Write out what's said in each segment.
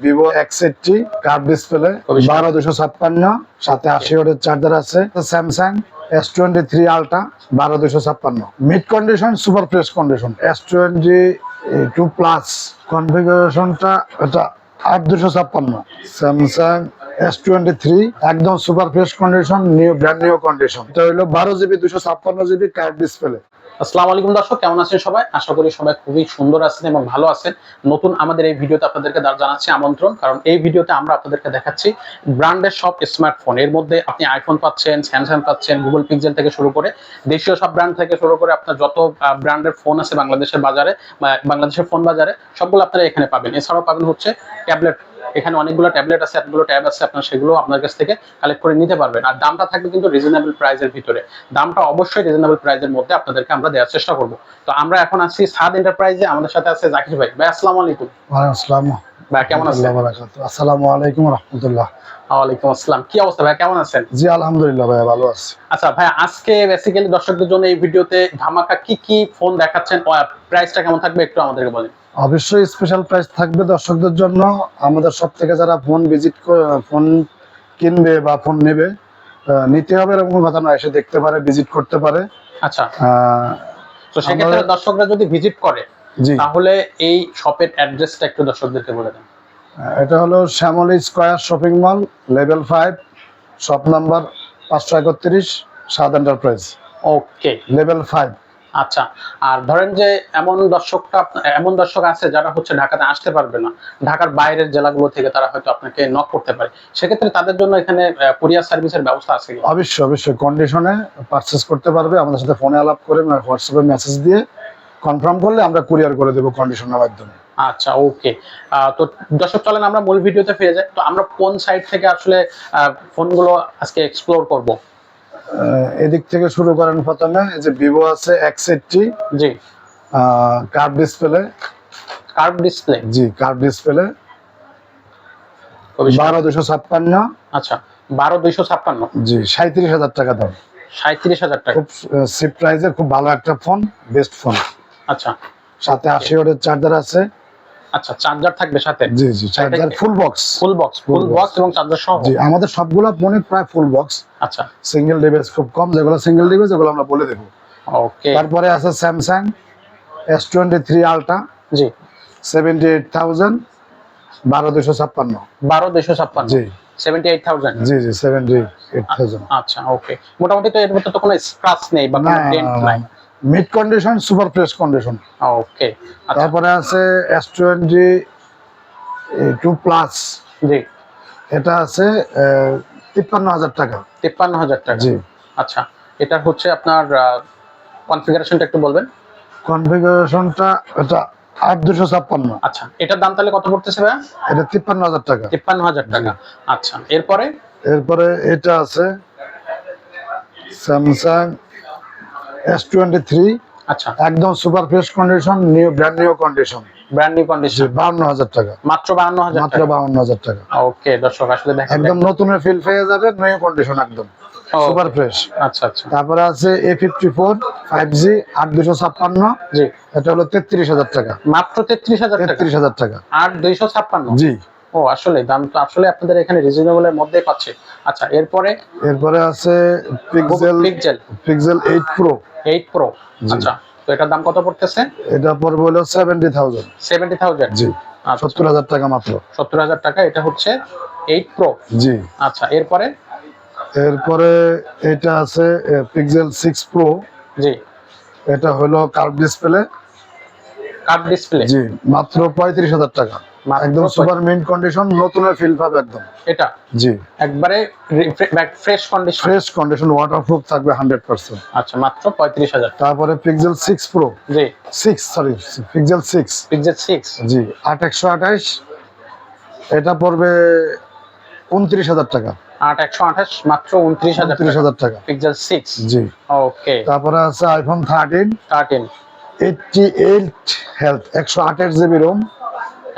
Vivo X eighty curve display বারো দুশো ছাপ্পান্ন সাথে আশি ওয়াটের চার্জার আছে Samsung S twenty three ultra বারো দুশো ছাপ্পান্ন। Mid condition super fresh condition S twenty two plus কনফিগারেশনটা এটা আট দুশো ছাপ্পান্ন। স্যামসাং এস টোয়েন্টি থ্রি একদম super fresh condition new brand new condition এটা হলো বারো জিবি দুশো ছাপ্পান্ন জিবি কার্ভ ডিসপ্লে আসসালামু আলাইকুম দর্শক, কেমন আছেন সবাই? আশা করি সবাই খুবই সুন্দর আছেন এবং ভালো আছেন। নতুন আমাদের এই ভিডিওতে আপনাদেরকে জানাচ্ছি আমন্ত্রণ, কারণ এই ভিডিওতে আমরা আপনাদেরকে দেখাচ্ছি ব্র্যান্ডের সব স্মার্টফোন এর মধ্যে আপনি আইফোন পাচ্ছেন স্যামসাং পাচ্ছেন গুগল পিক্সেল থেকে শুরু করে দেশীয় সব ব্র্যান্ড থেকে শুরু করে আপনার যত ব্র্যান্ডের ফোন আছে বাংলাদেশের বাজারে বাংলাদেশের ফোন বাজারে, সবগুলো আপনারা এখানে পাবেন। এছাড়াও পাবেন হচ্ছে ট্যাবলেট এখানে অনেকগুলো ট্যাবলেট আছে এতগুলো ট্যাব আছে আপনার সেগুলো আপনার কাছ থেকে কালেক্ট করে নিতে পারবেন। আর দামটা থাকবে কিন্তু রিজনেবল প্রাইসের ভিতরে। দামটা অবশ্যই রিজনেবল প্রাইসের মধ্যে আপনাদেরকে আমরা দেওয়ার চেষ্টা করব। তো আমরা এখন আছি সাদ এন্টারপ্রাইজে আমাদের সাথে আছে জাকির ভাই। ভাই আসসালামু আলাইকুম। ওয়ালাইকুম আসসালাম। ভাই কেমন আছেন? আসসালামু আলাইকুম রহমতুল্লাহ। ওয়ালাইকুম আসসালাম। কি অবস্থা ভাই কেমন আছেন? জি আলহামদুলিল্লাহ ভাই ভালো আছি। আচ্ছা ভাই আজকে বেসিক্যালি দর্শকদের জন্য এই ভিডিওতে ধামাকা কি কি ফোন দেখাচ্ছেন? প্রাইসটা কেমন থাকবে একটু আমাদেরকে বলেন। অবশ্যই স্পেশাল প্রাইস থাকবে দর্শকদের জন্য। আমাদের সব থেকে যারা ফোন ভিজিট ফোন কিনবে বা ফোন নেবে নিতে হবে এরকম কথা নয় এসে দেখতে পারে ভিজিট করতে পারে। আচ্ছা। তো সেক্ষেত্রে দর্শকরা যদি ভিজিট করে জি। তাহলে এই শপের অ্যাড্রেসটা একটু দর্শকদেরকে বলে দেন। এটা হলো Shyamoli square shopping mall level five shop number পাঁচশো একত্রিশ Saad enterprise okay level five. আচ্ছা আর ধরেন যে এমন দর্শকটা এমন দর্শক আছে যারা হচ্ছে ঢাকাতে আসতে পারবে না ঢাকার বাইরের জেলাগুলো থেকে তারা হয়তো আপনাকে নক করতে পারে সেক্ষেত্রে তাদের জন্য এখানে কুরিয়ার সার্ভিসের ব্যবস্থা আছে? অবশ্যই অবশ্যই কন্ডিশনে পারচেস করতে পারবে আমাদের সাথে ফোনে আলাপ করে হোয়াটসঅ্যাপে মেসেজ দিয়ে কনফার্ম করলে আমরা কুরিয়ার করে দেবো কন্ডিশনের মাধ্যমে। আচ্ছা ওকে তো দর্শক চলেন আমরা মূল ভিডিওতে ফিরে যাই। তো আমরা কোন সাইড থেকে আসলে ফোনগুলো আজকে এক্সপ্লোর করব? এদিক থেকে শুরু করেন প্রথমে। এই যে ভিভো আছে এক্স এইটটি জি। কার্ভ ডিসপ্লে কার্ভ ডিসপ্লে জি কার্ভ ডিসপ্লে বারো দুশো ছাপ্পান্ন। আচ্ছা বারো দুইশো ছাপ্পান্ন। জি সাঁত্রিশ হাজার টাকা দাম। সাঁত্রিশ হাজার টাকা। খুব সিপ প্রাইজের খুব ভালো একটা ফোন বেস্ট ফোন আচ্ছা। সাথে আশি ওয়াটের চার্জার আছে। আচ্ছা চার্জার থাকবে সাথে? জি জি charger full box full box full box এবং চার্জার সহ? জি আমাদের সবগুলো ফোনে প্রায় ফুল বক্স আচ্ছা। সিঙ্গেল ডিভাইস খুব কম যেগুলো সিঙ্গেল ডিভাইস যেগুলো আমরা বলে দেবো। ওকে তারপরে আছে Samsung S twenty three ultra জি। সেভেন্টি এইট থাউজেন্ড বারো দুশো ছাপ্পান্ন। বারো দুইশো ছাপ্পান্ন। জি। জি জি আচ্ছা ওকে মোটামুটি তো এর মধ্যে তো কোনো স্ক্র্যাচ নেই বা কোনো ডেন্ট নাই। Mid condition super fresh condition okay তারপরে আছে এস টোয়েন্টি টু প্লাস জি। এটা আছে তিপ্পান্ন হাজার টাকা। তিপ্পান্ন হাজার টাকা। জি। আচ্ছা এটা হচ্ছে আপনার কনফিগারেশনটা একটু বলবেন? কনফিগারেশনটা এটা আট দুশো ছাপ্পান্ন। আচ্ছা এটার দাম তাহলে কত পড়তেছে ভাইয়া? এটা তিপ্পান্ন হাজার টাকা। তিপ্পান্ন হাজার টাকা। আচ্ছা এরপরে? এরপরে এটা আছে স্যামসাং এস টোয়েন্টি থ্রি আচ্ছা। একদম super fresh condition new brand new condition brand new condition বাউন্ন হাজার টাকা। মাত্র বাহান্ন হাজার মাত্র টাকা। বাউন্ন হাজার টাকা। ওকে দর্শক আসলে দেখেন একদম নতুনের ফিল পেয়ে যাবে নিউ কন্ডিশন একদম। সুপার ফ্রেশ আচ্ছা আচ্ছা। তারপরে আছে A fifty four five G. এটা হলো তেত্রিশ হাজার টাকা। মাত্র তেত্রিশ হাজার টাকা। তেত্রিশ হাজার টাকা। আর দুইশো ছাপ্পান্ন। জি। ও আসলে দাম তো আসলে আপনাদের এখানে রিজনেবলের মধ্যে পাচ্ছে। আচ্ছা এরপরে? এরপরে আছে Pixel Pixel Pixel eight pro eight pro আচ্ছা তো এটার দাম কত পড়তেছে? এটা পড়বে হলো সেভেন্টি থাউজেন্ড সেভেন্টি থাউজেন্ড জি সত্তর হাজার টাকা মাত্র। সত্তর হাজার টাকা এটা হচ্ছে এইট প্রো জি। আচ্ছা এরপরে? এরপরে এটা আছে পিক্সেল সিক্স প্রো জি। এটা হলো কার্ভ ডিসপ্লে কার্ড ডিসপ্লে জি মাত্র পঁয়ত্রিশ হাজার টাকা। একদম সুপার মিন্ট কন্ডিশন নতুনের ফিল পাবে একদম। এটা? জি। একবারে fresh condition fresh condition waterproof থাকবে হান্ড্রেড পার্সেন্ট আচ্ছা মাত্র পঁয়ত্রিশ হাজার। তারপরে পিক্সেল সিক্স প্রো জি। Six sorry Pixel six Pixel six জি আট একশো আঠাইশ এটা পড়বে উনত্রিশ হাজার টাকা। আট একশো আঠাশ মাত্র উনত্রিশ হাজার উনত্রিশ হাজার টাকা। পিক্সেল সিক্স জি। ওকে তারপরে আছে iPhone thirteen thirteen eighty eight health একশো আঠাশ জিবি রোম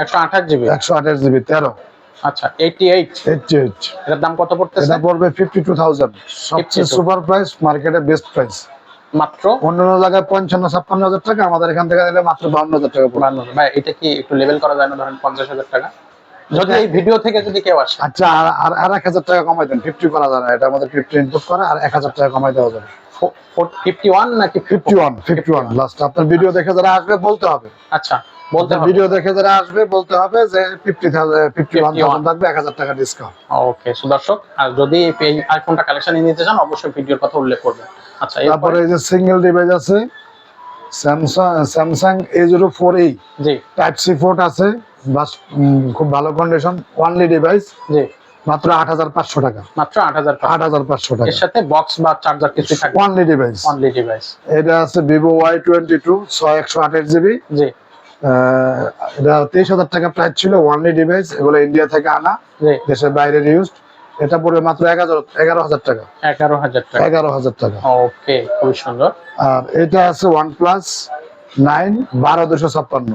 একশো আঠাশ জিবি? একশো আঠাশ জিবি তেরো। আচ্ছা এইটি এইট এইটটি এইট এটার দাম কত পড়তেছে? এটা পড়বে ফিফটি টু থাউজেন্ড সবচেয়ে সুপার প্রাইস মার্কেটে বেস্ট প্রাইস মাত্র? অন্য জায়গায় পঞ্চান্ন ছাপ্পান্ন হাজার টাকা আমাদের এখান থেকে মাত্র বাউন্ন হাজার টাকা ভাই এটা কি একটু লেভেল করা যায় না? ধরেন পঞ্চাশ হাজার টাকা। যদি এই ভিডিও থেকে যদি কেউ আসে। আচ্ছা আর আর আর এক হাজার টাকা কমাই দেন। ফিফটি করা যায় না। এটা আমাদের ফিফটি ইনপুট করা আর এক হাজার টাকা কমাই দেওয়া যাবে। ফিফটি ওয়ান নাকি fifty one fifty one last আপনার ভিডিও দেখে যারা আসবে বলতে হবে। আচ্ছা। বলতে হবে। ভিডিও দেখে যারা আসবে বলতে হবে যে ফিফটি ফিফটি ওয়ান থাকবে এক হাজার টাকা ডিসকাউন্ট ওকে সো দর্শক আর যদি এই আইফোনটা কালেকশন নিতে চান অবশ্যই ভিডিওর কথা উল্লেখ করবেন। আচ্ছা তারপরে এই যে সিঙ্গেল ডিভাইস আছে Samsung Samsung A zero four এই জি। টাইপ সি পোর্ট আছে বাস খুব ভালো কন্ডিশন ওয়ানলি ডিভাইস জি। মাত্র আট হাজার পাঁচশো টাকা। মাত্র আট হাজার আট হাজার পাঁচশো টাকা। এর সাথে বক্স বা চার্জার কিছু থাকবে? ওয়ানলি ডিভাইস অনলি ডিভাইস এটা আছে ভিভো ওয়াই টোয়েন্টি টু ছয় একশো আঠাশ জিবি জি। এটা তেইশ হাজার টাকা প্রাইস ছিল ওয়ানলি ডিভাইস এগুলো ইন্ডিয়া থেকে আনা দেশের বাইরে ইউজ এটা পড়বে মাত্র এগারো এগারো হাজার টাকা। এগারো হাজার টাকা। এগারো হাজার টাকা। ওকে খুবই সুন্দর। আর এটা আছে ওয়ান প্লাস নাইন বারো দুশো ছাপ্পান্ন।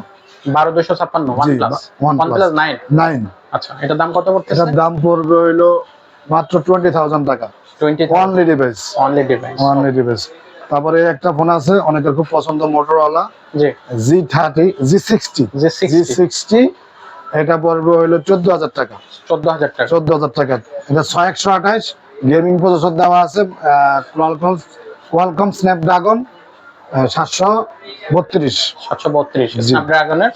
বারো দুশো ছাপ্পান্ন one plus one plus nine nine আচ্ছা এটার দাম কত পড়তেছে? এটার দাম পড়বে হইল মাত্র টোয়েন্টি থাউজেন্ড টাকা। Twenty only device only device only device তারপরে একটা ফোন আছে অনেকের খুব পছন্দ Motorola G. G thirty G sixty G sixty এটা পড়বে হইল চোদ্দ হাজার টাকা। চোদ্দ হাজার টাকা। চোদ্দ হাজার টাকা। এটা ছয় একশো আঠাশ গেমিং প্রসেসর দেওয়া আছে কোয়ালকম কোয়ালকম স্ন্যাপড্রাগন সাতশো বত্রিশ। সাতশো বত্রিশ। স্ন্যাপড্রাগনের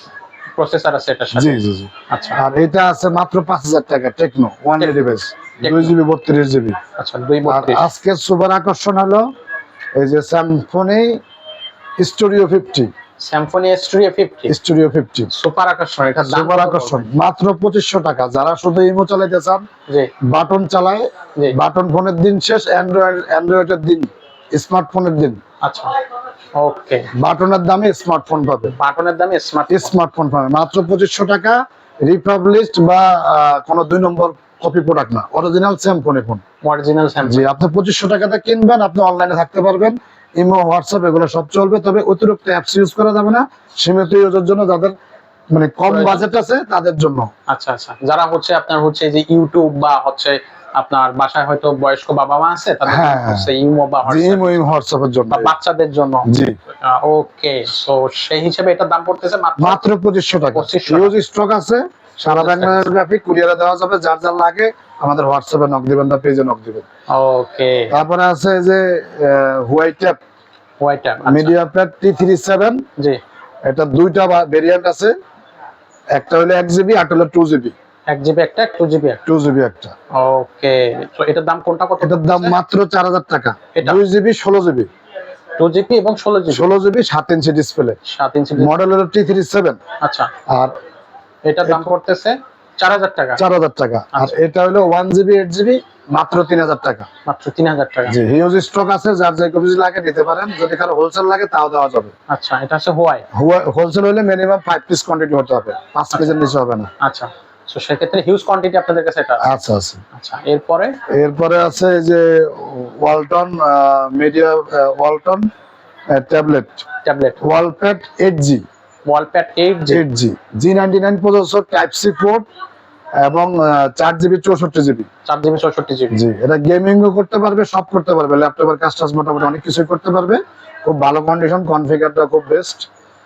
প্রসেসর আছে সাথে। জি জি জি। আচ্ছা। আর এটা আছে মাত্র পাঁচ হাজার টাকা টেকনো ওয়ান। ডিভাইস দুই জিবি বত্রিশ জিবি আচ্ছা দুই আজকের সুপার আকর্ষণ হলো এই যে Symphony studio fifty Symphony studio fifty studio fifty super আকর্ষণ দাম সুপার আকর্ষণ। মাত্র পঁচিশশো টাকা। যারা শুধু ইমো চালাইতে চান জি। বাটন চালায় বাটন ফোনের দিন শেষ অ্যান্ড্রয়েড অ্যান্ড্রয়েডের দিন স্মার্টফোনের দিন। আচ্ছা। ওকে বাটনের দামে স্মার্টফোন পাবে। বাটনের দামে স্মার্ট স্মার্টফোন পাবে। মাত্র পঁচিশশো টাকা। রিপাবলিস্ট বা কোনো দুই নম্বর কপি প্রোডাক্ট না অরিজিনাল সেম ফোনে ফোন অরিজিনাল স্যামসাং জি আপনি পঁচিশশো টাকাতে কিনবেন আপনি অনলাইনে থাকতে পারবেন। ইমো হোয়াটসঅ্যাপ এগুলো সব চলবে তবে অতিরিক্ত অ্যাপস ইউজ করা যাবে না। সীমিত ইউজের জন্য যাদের মানে কম বাজেট আছে তাদের জন্য। আচ্ছা আচ্ছা। যারা হচ্ছে আপনার হচ্ছে যে ইউটিউব বা হচ্ছে আপনার বাসায় হয়তো বয়স্ক বাবা মা আছে তাদের হ্যাঁ, হচ্ছে ইমো বা জি হোয়াটসঅ্যাপ ইমো হোয়াটসঅ্যাপের জন্য। বাচ্চাদের জন্য। জি। ওকে সো সেই হিসেবে এটা দাম পড়তেছে মাত্র মাত্র পঁচিশশো টাকা। 2500 ইউজ স্টক আছে। সারা বাংলাদেশ ব্যাপী কুরিয়ারে দেওয়া যাবে যার যার লাগে আমাদের হোয়াটসঅ্যাপে নক দিবেন বা পেজে নক দিবেন। ওকে তারপরে আছে যে Huawei tab whiter media pad T three seven জি। এটা দুইটা ভেরিয়েন্ট আছে। একটা হলো এক জিবি আর হলো টু জিবি এক জিবি একটা টু জিবি একটা। টু জিবি একটা। ওকে তো এটার দাম কোনটা কত এটার দাম মাত্র চার হাজার টাকা? দুই জিবি ষোলো জিবি টু জিবি এবং ষোলো জিবি ষোলো জিবি সাত ইঞ্চি ডিসপ্লে সাত ইঞ্চি মডেল হলো টি থ্রি সেভেন আচ্ছা। আর এটার দাম পড়তেছে চার হাজার টাকা। চার হাজার টাকা। আর আচ্ছা। এটা হলো ওয়ান জিবি এইট জিবি মাত্র তিন হাজার টাকা। মাত্র তিন হাজার টাকা। জি হিউজ স্টক আছে যার যে কপিস লাগে নিতে পারেন। যদি কারও হোলসেল লাগে তাও দেওয়া যাবে। আচ্ছা এটা হচ্ছে হোয়াই হোলসেল হলে মিনিমাম ফাইভ পিস কোয়ান্টিটি হতে হবে। পাঁচ পিসের নিচে হবে না। আচ্ছা তো সেক্ষেত্রে হিউজ কোয়ান্টিটি আপনাদের কাছে এটা। আচ্ছা আচ্ছা। আচ্ছা এরপরে? এরপরে আছে যে Walton media Walton tablet tablet Walpad eight G Walpad eight eight G G ninety nine processor type C port এবং চার জিবি চৌষট্টি জিবি চার জিবি চৌষট্টি জিবি জি এটা গেমিংও করতে পারবে সব করতে পারবে ল্যাপটপের কাজ টাজ মোটামুটি অনেক কিছুই করতে পারবে। খুব ভালো কন্ডিশন কনফিগারটা খুব বেস্ট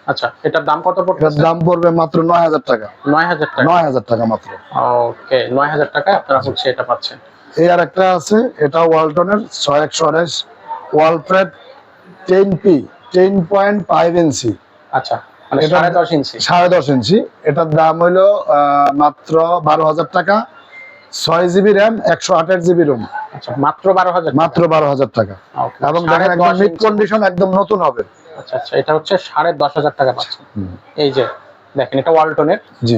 আচ্ছা এটার দাম কত এটার দাম পড়বে মাত্র নয় হাজার টাকা। নয় হাজার টাকা? নয় হাজার টাকা মাত্র। ওকে নয় হাজার টাকায় আপনারা হচ্ছে এটা পাচ্ছেন। এই আর একটা আছে এটা ওয়ালটনের ছয় একশো আঠাশ Walpad ten P ten point five inch আচ্ছা সাড়ে দশ ইঞ্চি। সাড়ে দশ ইঞ্চি। এটার দাম হইল মাত্র বারো হাজার টাকা। ছয় জিবি র্যাম একশো আঠাশ জিবি রোম। আচ্ছা মাত্র বারো হাজার মাত্র বারো হাজার টাকা। এবং দেখেন একদম মিড কন্ডিশন একদম নতুন হবে। আচ্ছা আচ্ছা এটা হচ্ছে সাড়ে দশ হাজার টাকা পাচ্ছেন এই যে দেখেন এটা ওয়ালটনের। জি।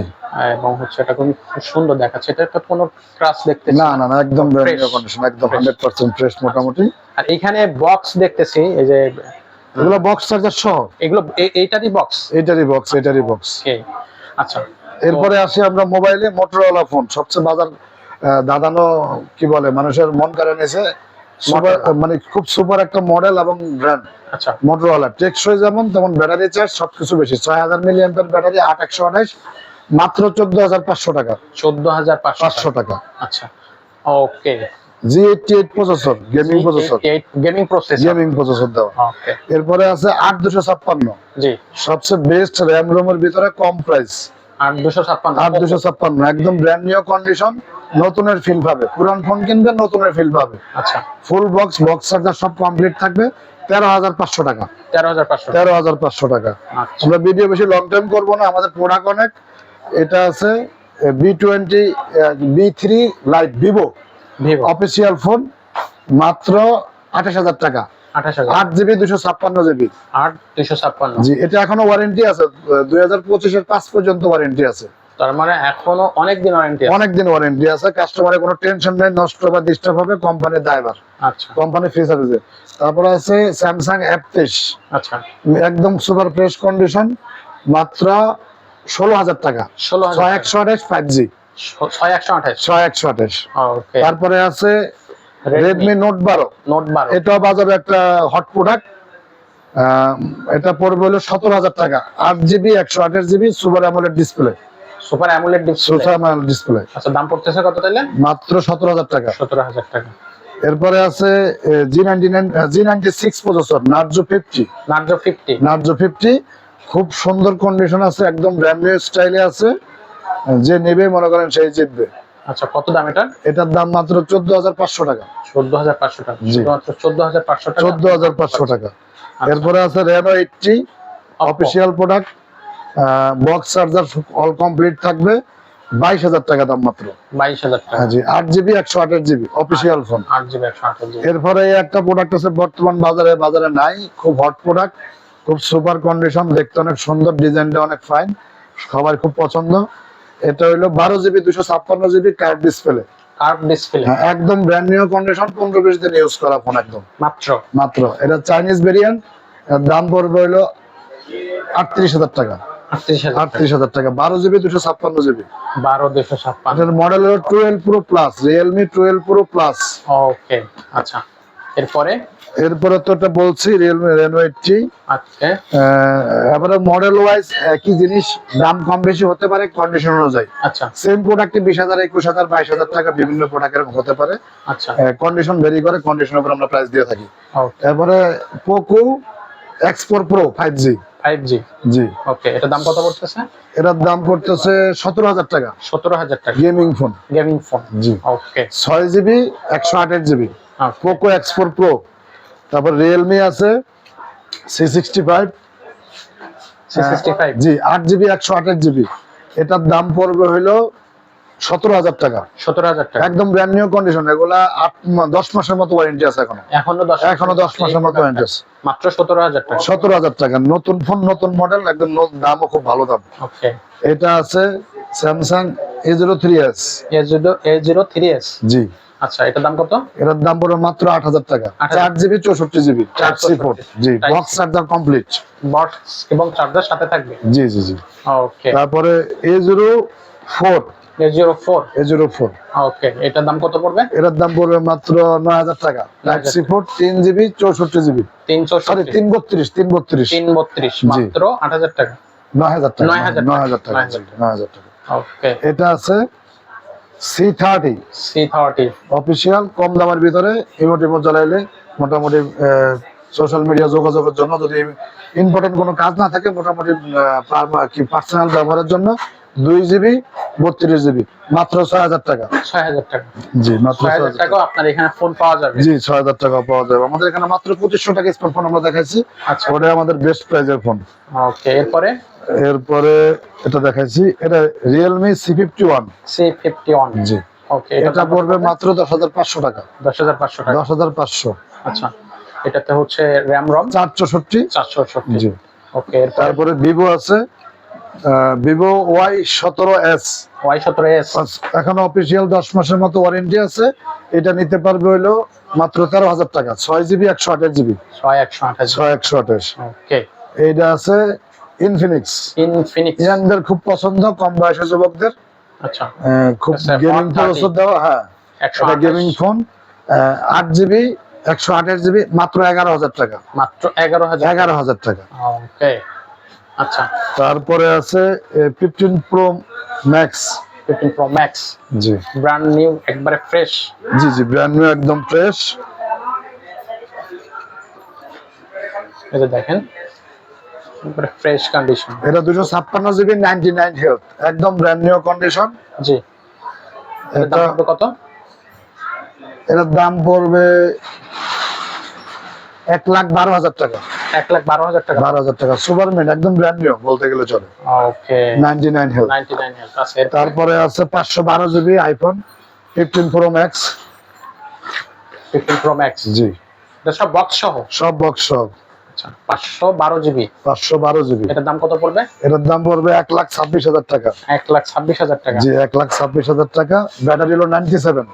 এবং হচ্ছে এটা খুব সুন্দর দেখাচ্ছে। এটা তো কোনো ক্রাশ দেখতে না না না একদম. কন্ডিশন একদম Fresh. হান্ড্রেড পার্সেন্ট ফ্রেশ মোটামুটি। আর এখানে বক্স দেখতেছি এই যে এগুলো বক্স চার্জার সহ? এগুলো এইটারই বক্স এটারই বক্স এটারই বক্স আচ্ছা। এরপরে আসি আমরা মোবাইলে মোটরওয়ালা ফোন সবচেয়ে বাজার দাদানো কি বলে মানুষের মন কাড়ে নিয়েছে। সুপার মানে খুব সুপার একটা মডেল এবং ব্র্যান্ড আচ্ছা। মোটরওয়ালা টেকসই যেমন তেমন ব্যাটারি চার্জ সবকিছু বেশি। ছয় হাজার মিলি অ্যাম্পের ব্যাটারি আট একশো আঠাশ মাত্র চোদ্দ হাজার পাঁচশো টাকা। চোদ্দ হাজার পাঁচশো টাকা। আচ্ছা। Okay G eighty eight processor gaming processor gaming process gaming processor দেওয়া। এরপরে আছে আট দুশো ছাপ্পান্ন জি। সবচেয়ে বেস্ট র্যাম রোমের ভিতরে কম প্রাইস আর দুশো ছাপ্পান্ন আট দুশো ছাপ্পান্ন একদম ব্র্যান্ড নিউ কন্ডিশন নতুনের ফিল পাবে। পুরান ফোন নতুনের ফিল পাবে। আচ্ছা। ফুল বক্স বক্স চার্জার সব কমপ্লিট থাকবে তেরো হাজার পাঁচশো টাকা। তেরো হাজার পাঁচশো। তেরো হাজার পাঁচশো টাকা। আচ্ছা। আমরা ভিডিও বেশি লং টাইম করব না আমাদের প্রোডাক্ট অনেক। এটা আছে V twenty V three lite Vivo official phone মাত্র আঠাশ হাজার টাকা। আট জিবি দুশো ছাপ্পান্ন জিবি। আট দুশো ছাপ্পান্ন। জি এটা এখনও ওয়ারেন্টি আছে। দুই হাজার পঁচিশের পাঁচ পর্যন্ত ওয়ারেন্টি আছে। তার মানে এখনও অনেক দিন ওয়ারেন্টি অনেক দিন ওয়ারেন্টি আছে। কাস্টমারের কোনো টেনশন নেই নষ্ট বা ডিস্টার্ব হবে কোম্পানির দায়বার আচ্ছা। কোম্পানি ফ্রি সার্ভিসে তারপরে আছে স্যামসাং অ্যাপ আচ্ছা। একদম সুপার ফ্রেশ কন্ডিশন মাত্র ষোলো হাজার টাকা। ষোলো ছয় একশো আঠাশ ফাইভ জি তারপরে আছে রেডমি নোট বারো। নোট বারো। এটাও বাজারে একটা হট প্রোডাক্ট এটা পড়বে হলো সতেরো হাজার টাকা। আট জিবি একশো আঠাশ GB super AMOLED display super AMOLED display super AMOLED display আচ্ছা দাম পড়তেছে কত তাইলে? মাত্র সতেরো হাজার টাকা। সতেরো হাজার টাকা। এরপরে আছে G ninety nine G ninety six processor Narzo fifty Narzo fifty Narzo fifty খুব সুন্দর কন্ডিশন আছে একদম ব্র্যান্ড নিউ স্টাইলে আছে। যে নেবে মনে করেন সেই জিতবে। আচ্ছা কত দাম এটা এটার দাম মাত্র চোদ্দ হাজার পাঁচশো টাকা। চোদ্দ হাজার পাঁচশো টাকা। চোদ্দ হাজার পাঁচশো টাকা? চোদ্দ হাজার পাঁচশো টাকা। এরপরে আছে Reno eighty official product box charger all complete থাকবে। বাইশ হাজার টাকা দাম মাত্র। বাইশ হাজার টাকা। হ্যাঁ জি আট জিবি একশো আঠাশ জিবি অফিসিয়াল ফোন আট জিবি একশো আঠাশ এরপরে এই একটা প্রোডাক্ট আছে বর্তমান বাজারে বাজারে নাই খুব হট প্রোডাক্ট খুব সুপার কন্ডিশন দেখতে অনেক সুন্দর ডিজাইনটা অনেক ফাইন সবার খুব পছন্দ। এটা হইল বারো জিবি দুশো ছাপ্পান্ন GB curved display curve display একদম ব্র্যান্ড নিউ কন্ডিশন পনেরো বিশ দিন ইউজ করা ফোন একদম। মাত্র? মাত্র। এটা চাইনিজ ভেরিয়েন্ট দাম পড়বে আটত্রিশ হাজার টাকা। আটত্রিশ হাজার টাকা। আটত্রিশ হাজার টাকা। বারো জিবি দুশো ছাপ্পান্ন জিবি। বারো দুশো ছাপ্পান্ন। এটার মডেল হলো twelve pro plus Realme twelve pro plus okay আচ্ছা। এরপরে? এরপরে তো এটা বলছি রিয়েলমি রেনো এইটটি আজকে এবারে মডেল ওয়াইজ একই জিনিস দাম কম বেশি হতে পারে কন্ডিশন অনুযায়ী। আচ্ছা। সেম প্রোডাক্টে বিশ হাজার একুশ হাজার বাইশ হাজার টাকা বিভিন্ন প্রোডাক্টের হতে পারে। আচ্ছা। কন্ডিশন ভেরি করে কন্ডিশনের উপর আমরা প্রাইস দিয়ে থাকি। এরপরে Poco X four pro five G five G G. Okay এটার দাম কত পড়তেছে? এটার দাম পড়তেছে সতেরো হাজার টাকা। সতেরো হাজার টাকা। গেমিং ফোন গেমিং ফোন জি। ওকে ছয় জিবি একশো আঠাশ GB Poco X four pro তারপর রিয়েলমি আছে সি সিক্সটি ফাইভ জি আট জিবি একশো আঠাশ জিবি এটার দাম পড়বে হইল সতেরো হাজার টাকা। সতেরো হাজার টাকা। একদম ব্র্যান্ড নিউ কন্ডিশন এগুলা আট দশ মাসের মতো ওয়ারেন্টি আছে এখনও। এখনও এখনও দশ মাসের মতো ওয়ারেন্টি আছে। মাত্র সতেরো হাজার টাকা। সতেরো হাজার টাকা। নতুন ফোন নতুন মডেল একদম দামও খুব ভালো দাম। এটা আছে Samsung A zero three S A zero A zero three S জি। আচ্ছা এটার দাম কত? এটার দাম পড়বে মাত্র আট হাজার টাকা। চার জিবি চৌষট্টি জিবি চার G box charger complete box এবং চার্জার সাথে থাকবে? জি জি জি। ওকে তারপরে A zero four A zero four A zero four okay এটার দাম কত পড়বে? এটার দাম পড়বে মাত্র নয় হাজার টাকা। সি ফোর তিন জিবি চৌষট্টি জিবি। তিনশো সরি তিন বত্রিশ তিন বত্রিশ। তিন বত্রিশ মাত্র আট হাজার টাকা। নয় হাজার টাকা নয় হাজার টাকা নয় হাজার জি, নয় হাজার টাকা। ওকে এটা আছে C thirty C thirty official কম দামের ভিতরে ইমোটিমো চালাইলে মোটামুটি সোশ্যাল মিডিয়া যোগাযোগের জন্য যদি ইম্পর্টেন্ট কোনো কাজ না থাকে মোটামুটি কি পার্সোনাল ব্যবহারের জন্য দুই জিবি বত্রিশ জিবি মাত্র ছয় হাজার টাকা। ছয় হাজার টাকা। জি মাত্র ছয় হাজার টাকা। আপনার এখানে ফোন পাওয়া যাবে। জি ছয় হাজার টাকা পাওয়া যাবে। আমাদের এখানে মাত্র পঁচিশশো টাকা স্মার্টফোন আমরা দেখাইছি। আচ্ছা। ওটা আমাদের বেস্ট প্রাইজের ফোন ওকে এরপরে? এরপরে এটা দেখাইছি এটা Realme C fifty one C fifty one জি। ওকে এটা পড়বে মাত্র দশ হাজার পাঁচশো টাকা। দশ হাজার পাঁচশো টাকা। দশ হাজার পাঁচশো। আচ্ছা এটাতে হচ্ছে র্যাম রম চার চৌষট্টি চারশো সত্তর জি। ওকে তারপরে ভিভো আছে ভিভো ওয়াই সতেরো এস ওয়াই সতেরো এস এখন অফিসিয়াল দশ মাসের মতো ওয়ারেন্টি আছে। এটা নিতে পারবে হইল মাত্র তেরো হাজার টাকা। ছয় জিবি একশো আঠাশ জিবি। ছয় একশো আঠাশ। ছয় একশো আঠাশ। ওকে এইটা আছে ইনফিনিক্স ইনফিনিক্স ইয়াংদের খুব পছন্দ কম বয়সী যুবকদের। আচ্ছা। খুব আচ্ছা, গেমিং প্রসেসর দেওয়া হ্যাঁ। একশো গেমিং ফোন আট জিবি একশো আঠাশ জিবি মাত্র এগারো হাজার টাকা। মাত্র এগারো হাজার। এগারো হাজার টাকা। ওকে আচ্ছা। তারপরে আছে fifteen pro max fifteen pro max জি। ব্র্যান্ড নিউ একবারে ফ্রেশ জি জি ব্র্যান্ড নিউ একদম ফ্রেশ এই যে দেখেন ফ্রেশ কন্ডিশন এটা দুশো ছাপ্পান্ন জিবি নাইনটি নাইন হেলথ একদম ব্র্যান্ড নিউ কন্ডিশন জি। এটা কত? এটার দাম পড়বে এক লাখ বারো হাজার টাকা। এক লাখ বারো হাজার টাকা। বারো হাজার টাকা। সুপারম্যান একদম ব্র্যান্ড নিউ বলতে গেলে চলে। ওকে নাইনটি নাইন হেলথ তারপরে আছে পাঁচশো বারো GB iPhone fifteen pro max fifteen pro max জি। এটা সব বক্স সহ? সব বক্স সব। আচ্ছা পাঁচশো বারো জিবি? পাঁচশো বারো জিবি। এটার দাম কত পড়বে? এটার দাম পড়বে এক লাখ ছাব্বিশ হাজার টাকা। এক লাখ ছাব্বিশ হাজার টাকা। জি এক লাখ ছাব্বিশ হাজার টাকা। ব্যাটারি হলো নাইনটি সেভেন।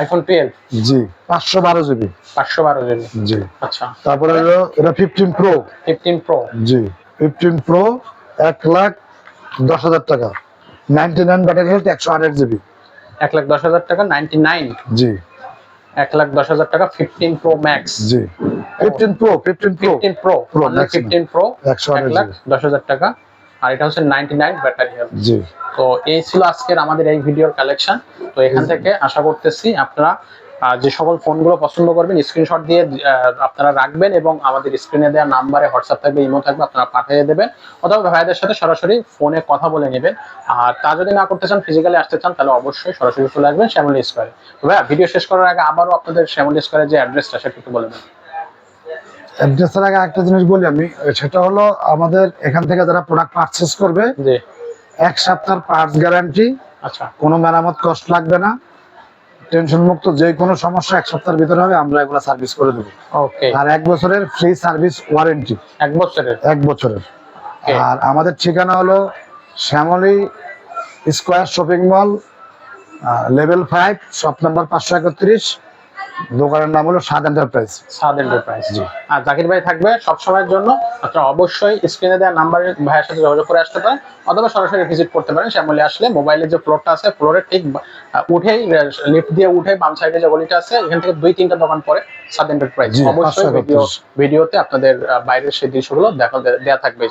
আইফোন টুয়েলভ জি পাঁচশো বারো জিবি। পাঁচশো বারো জিবি। জি। আচ্ছা। তারপরে হলো এটা ফিফটিন প্রো ফিফটিন প্রো জি ফিফটিন প্রো এক লাখ দশ হাজার টাকা। নাইনটি নাইন ব্যাটারি হেলথ একশো আঠাশ জিবি। এক লাখ দশ হাজার টাকা নাইনটি নাইন জি। এক লাখ দশ হাজার টাকা ফিফটিন প্রো ম্যাক্স জি। Fifteen pro fifteen pro fifteen pro Pro, maximum। Fifteen pro lakh টাকা। আর এটা হচ্ছে নাইনটি নাইন ব্যাটারি হেলথ জি। তো এই ছিল আজকের আমাদের এই ভিডিওর কালেকশন তো এখান থেকে আশা করতেছি আপনারা যে সকল ফোনগুলো পছন্দ করবেন স্ক্রিনশট দিয়ে আপনারা রাখবেন এবং আমাদের স্ক্রিনে দেওয়া নাম্বারে হোয়াটসঅ্যাপ থাকবে ইমো থাকবে আপনারা পাঠিয়ে দেবেন। অথবা ভাইদের সাথে সরাসরি ফোনে কথা বলে নেবেন। আর তা যদি না করতে চান ফিজিক্যালি আসতে চান তাহলে অবশ্যই সরাসরি চলে আসবেন শ্যামলি স্কোয়ারে তো ভাইয়া ভিডিও শেষ করার আগে আবারও আপনাদের শ্যামলি স্কোয়ারের যে অ্যাড্রেসটা সেটা একটু বলে দেন। অ্যাড্রেসের আগে একটা জিনিস বলি আমি সেটা হলো আমাদের এখান থেকে যারা প্রোডাক্ট পারচেস করবে এক সপ্তাহ পার্টস গ্যারান্টি আচ্ছা। কোনো মেরামত কষ্ট লাগবে না। টেনশন মুক্ত যে কোনো সমস্যা এক সপ্তাহের ভিতরে হবে আমরা এগুলো সার্ভিস করে দেবো। ওকে আর এক বছরের ফ্রি সার্ভিস ওয়ারেন্টি এক বছরের? এক বছরের। আর আমাদের ঠিকানা হলো Shyamoli square shopping mall level five shop number পাঁচশো একত্রিশ দোকানের নাম হলো স্বাদ এন্টারপ্রাইজ। সাদ এন্টারপ্রাইজ। জি। আর জাকির ভাই থাকবে সব সময়ের জন্য। আপনারা অবশ্যই স্ক্রিনে দেওয়া নাম্বারে ভাইয়ের সাথে যোগাযোগ করে আসতে পারেন অথবা সরাসরি ভিজিট করতে পারেন। শ্যামলে আসলে মোবাইলের যে ফ্লোরটা আছে ফ্লোরে ঠিক উঠেই লিফট দিয়ে উঠে বাম সাইডে যে গলিটা আছে এখান থেকে দুই তিনটা দোকান পরে সাদ এন্টারপ্রাইজ। অবশ্যই ভিডিও ভিডিওতে আপনাদের বাইরের সেই দৃশ্যগুলো দেখা দেওয়া থাকবে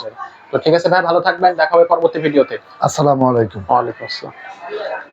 তো ঠিক আছে ভাই ভালো থাকবেন। দেখা হবে পরবর্তী ভিডিওতে আসসালামু আলাইকুম। ওয়ালাইকুম আসসালাম।